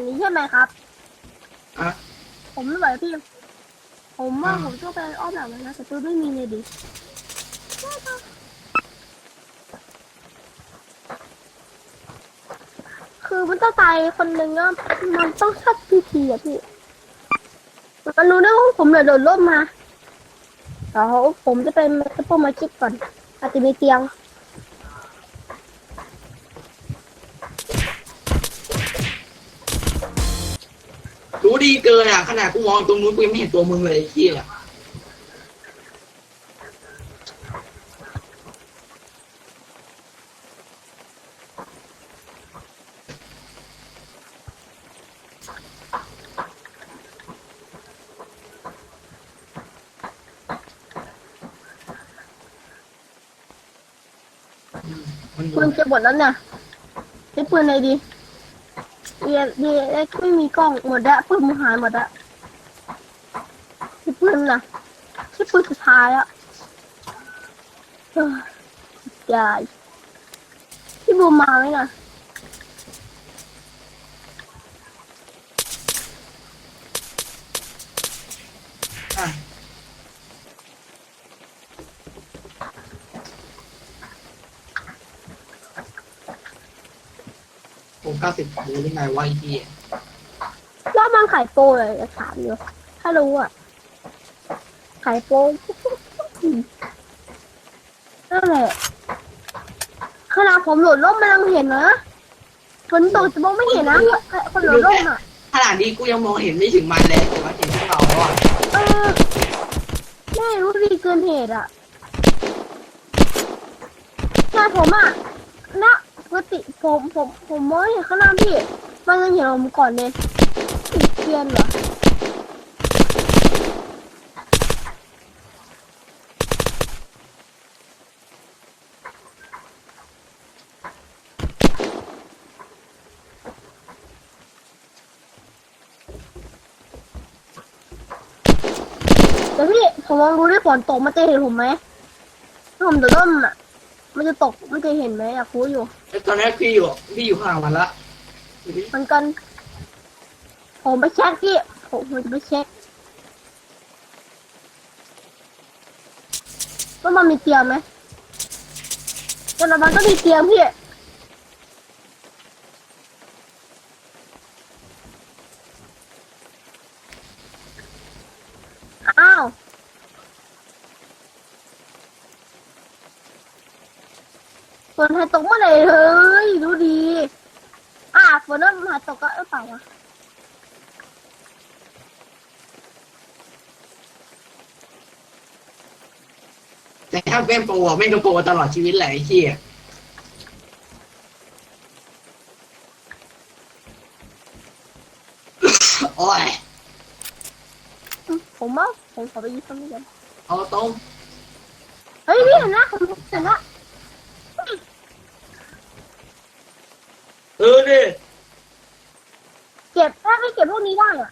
นนี้ใช่ไหมครับ อะ ผมไม่ไหวพี่ ผมว่าอ่า ผมต้องไปอ้อมหลังเลยนะแต่ตัวไม่มีเลยดิคือมันต้องตายคนหนึ่งอะมันต้องชัดพิธีอะพี่ มันรู้ได้ว่าผมเหลือโดดร่มมาเดี๋ยวผมจะไปซุปเปอร์มาร์เก็ตก่อนอาจจะมีเตียง รู้ดีเกินอะ ขนาดกูมองตรงนู้นกูยังไม่เห็นตัวมึงเลยไอ้เหี้ยมันอยู่ปืนจะหมดแล้วเนี่ยใช้ปืนอะไรดี เดียเดียเอ็กไม่มีกล้องหมดละปืนมันหายหมดละใช้ปืนน่ะใช้ปืนสุดท้ายอะเฮ้ยายที่บูมมาไหมน่ะอะ ผมเก้าสิบรู้ได้ไงว่าไอ้เหี้ยแล้วมันขายโปรเลยจะถามอยู่ถ้ารู้อะขายโปรนั่นแหละขนาดผมโหลดร่มมันยังเห็นนะฝนตกจะมองไม่เห็นนะคนโหลดร่มอะขนาดนี้กูยังมองเห็นไม่ถึงมันเลยแต่ว่าเห็นพวกเราแล้วอะเออแม่รู้ดีเกินเหตุอะใช่ผมอะนะ ปกติผมผมผมมองเห็นข้างหน้าพี่มันยังเห็นผมก่อนเลยติดเทียนเหรอแต่พี่ผมมองดูด้วยฝนตกมันจะเห็นผมไหมผมเดือดร่มอะ มันจะตกมันจะเห็นไหมอยากรู้อยู่แล้วตอนนี้พี่อยู่พี่อยู่ข้างหลังมันละเหมือนกันผมไปเช็คพี่ผมผมจะไปเช็คว่ามันมีเตียงไหมแต่ละมันก็มีเตียงพี่ อ้าวฝนหายตกเมื่อไหร่เลยดูดี อะ ฝนเริ่มหายตกก็เออเปล่าวะแต่ถ้าเป็นโปรอะไม่งก็โปรตลอดชีวิตแหละไอ้เหี้ยโอ้ยผมว่าผมขอไปยืมต้นนี้กันเอาตรง เฮ้ยพี่เห็นนะผมเห็นละ เออดิเก็บถ้าไม่เก็บพวกนี้ได้อะ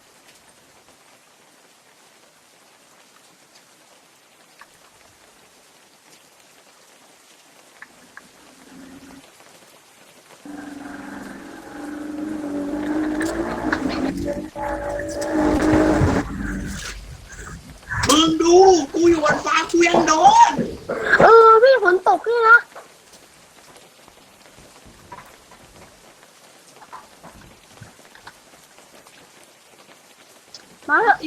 มึงดู กูอยู่บนฟ้ากูยังโดน เออพี่ฝนตกนี่นะมาเถอะ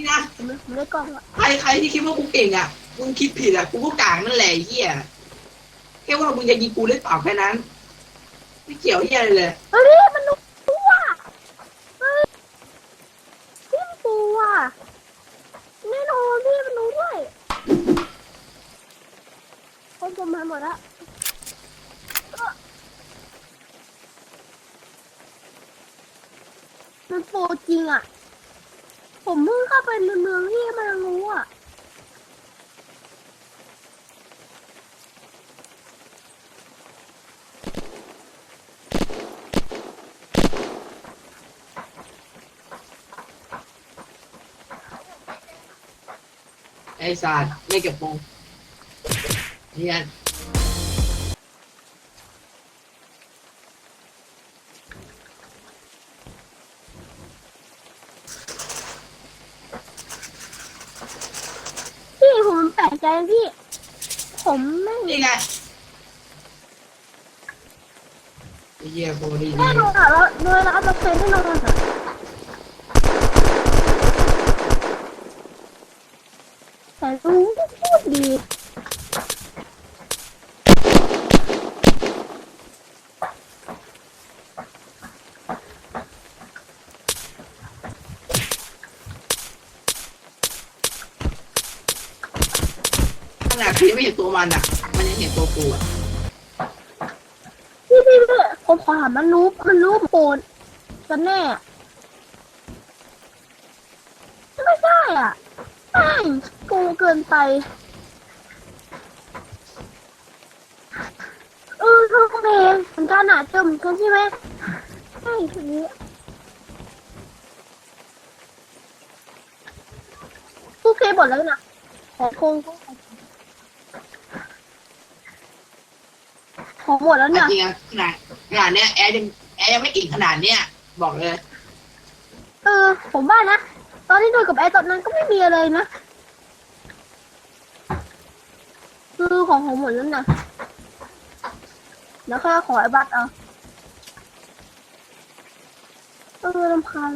นี่นะผมไม่ผมได้กล้องละใครใครที่คิดว่ากูเก่งอะมึงคิดผิดอะกูก็กลางนั่นแหละไอ้เหี้ยแค่ว่ามึงจะยิงกูได้เปล่าแค่นั้นไม่เกี่ยวเหี้ยอะไรเลยเฮ้ยพี่มันรู้ว่ะเฮ้ยพี่มันรู้ว่ะแน่นอนพี่มันรู้ด้วยคนผมมาหมดละเอ้อมันโปรจริงอะ ผมเพิ่งเข้าไปในเมืองที่มันรู้อะไอ้สัตว์ไม่เก็บปงเนี่ยใจนะพี่ ผม ไม่นี่ไงไอ้เหี้ยโคตรดีแน่นอนอ่ะแล้วโดยร้อยเปอร์เซ็นต์แน่นอนอะแต่รู้พูดดีขนาดพี่ไม่เห็นตัวมันอะมันยังเห็นตัวกูอะพี่พี่พี่ผมขอถามมันรู้มันรู้โปนกันแน่ไม่ได้อะแม่งโกงเกินไป เออเท่ากันเองเหมือนกันอะเจอเหมือนกันใช่ไหมใช่ทีนี้โอเคหมดแล้วนะขอคงของ หมดแล้วเนี่ยจริงๆอะขนาดขนาดเนี้ยแอร์ยังแอร์ยังไม่อิ่งขนาดเนี้ยบอกเลย เออ ผมว่านะ ตอนที่ดูกับไอ้ตอนนั้นก็ไม่มีอะไรนะ คือของผมหมดแล้วนะแล้วแค่ขอไอ้บัตรเอาเออลำคาญ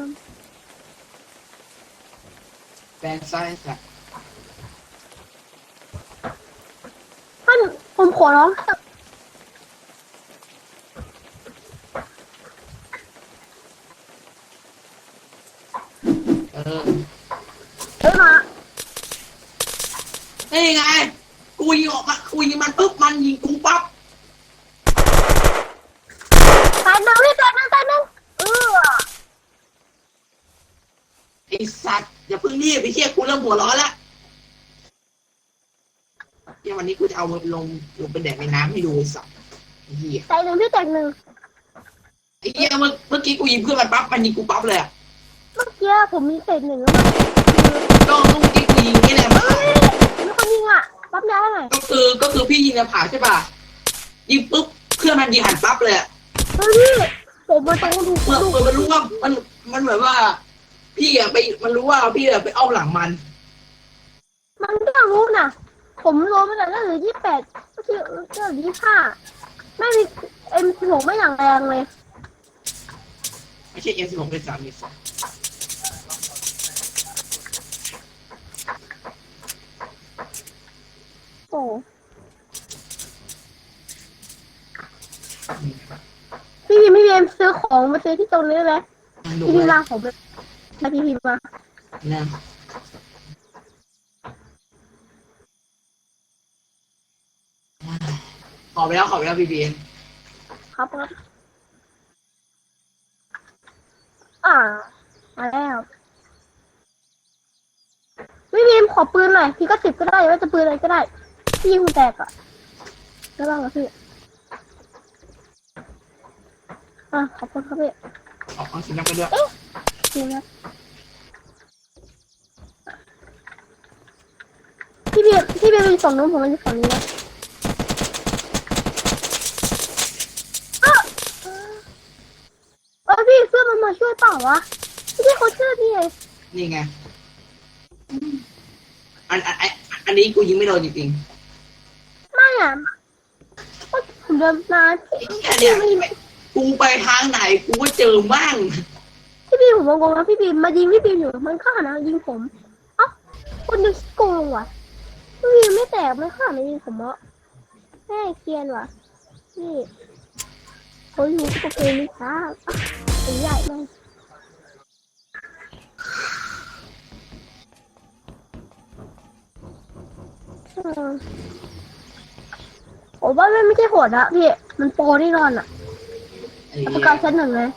แฟนไซส์อะท่านผมขอร้องเถอะ เออเอ้ยมานี่ไง กูยิงออกมากูยิงมันปุ๊บมันยิงกูปั๊บตายหนึ่งพี่ตายหนึ่งตายหนึ่งเออไอสัตว์อย่าเพิ่งรีบไปเที่ยกูเริ่มหัวร้อนละเที่ยวันนี้กูจะเอามันลงลงเป็นแดดในน้ำให้ดูไอสัตว์ไอ้เหี้ยตายหนึ่งพี่ตายหนึ่งไอ้เหี้ยเมื่อเมื่อกี้กูยิงเพื่อนมันปั๊บมันยิงกูปั๊บเลยอะ เมื่อกี้ผมมีเศษหนึ่งแล้วมันก็เมื่อกี้กูยิงนี่แหละมาเฮ้ยมีคนยิงอะปั๊บยาให้หน่อยก็คือก็คือพี่ยิงในผาใช่ป่ะยิงปุ๊บเพื่อนมันยิงหันปั๊บเลยอะเฮ้ยพี่ผมมาต้องดูเมื่อดูเมื่อมันรู้ว่ามันมันเหมือนว่า พี่อะไปมันรู้ว่าพี่อะไปอ้อมหลังมัน มันก็รู้นะผมรู้มาแต่เรื่องเหลือยี่สิบแปดเมื่อกี้เรื่องยี่สิบห้าไม่มีเอ็มสิบหกไม่อย่างแรงเลย ไม่ใช่เอ็มสิบหกเป็นสามมีสอง โอ้พี่พิ มพ์พี่พิมพ์ซื้อของมาซื้อที่ตรงนี้ไหมดูพี่พิมพ์เลลายของไปมาพี่พิมพ์มานะขอไปแล้วขอไปแล้วพี่บีนครับครับอ่ามาแล้วพี่พิมพ์ขอปืนหน่อยพี่ก็สิบก็ได้ว่าจะปืนอะไรก็ได้พี่ยิงคุณแตกอะได้บ้างเหรอพี่ อะขอบคุณครับพี่ออกเอาสินักไปด้วยจริงนะพี่เบียร์พี่เบียร์เป็นฝั่งนู้นผมเป็นฝั่งนี้นะอ้าวเออพี่เพื่อนมันมาช่วยเปล่าวะพี่ที่เขาเชื่อพี่ไงนี่ไงอันอันอันอันนี้กูยิงไม่โดนจริงไม่อะก็ผมเดินมาๆไอ้เหี้ยเนี่ยไม่ กูไปทางไหนกูก็เจอบ้างพี่บีผมงงแล้วพี่บีมายิงพี่บีอยู่มันก็หันมายิงผมเอ้าคนนึงโกงว่ะพี่บีไม่แตกไมันก็หันมายิงผมอะแม่เกรียนว่ะนี่เขาอยู่ที่ประเพณีช้าตีใหญ่มากเออผมว่ามันไม่ใช่โหดอะพี่ มันโปรแน่นอนอะ ปเหี้ระยกาศชั้นหนึ่งเลย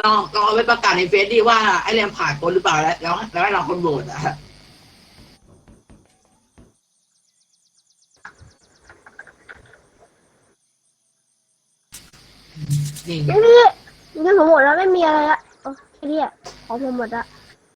ลองลองเอาไปประกาศในเฟซดิว่าไอ้เรียมผ่านคนหรือเปล่าแล้วแล้วแล้วให้เราคนโหวตอะนี่ไง นี่พี่เงินผมหมดแล้วไม่มีอะไรละโอเคเนี่ยของผมหมดละ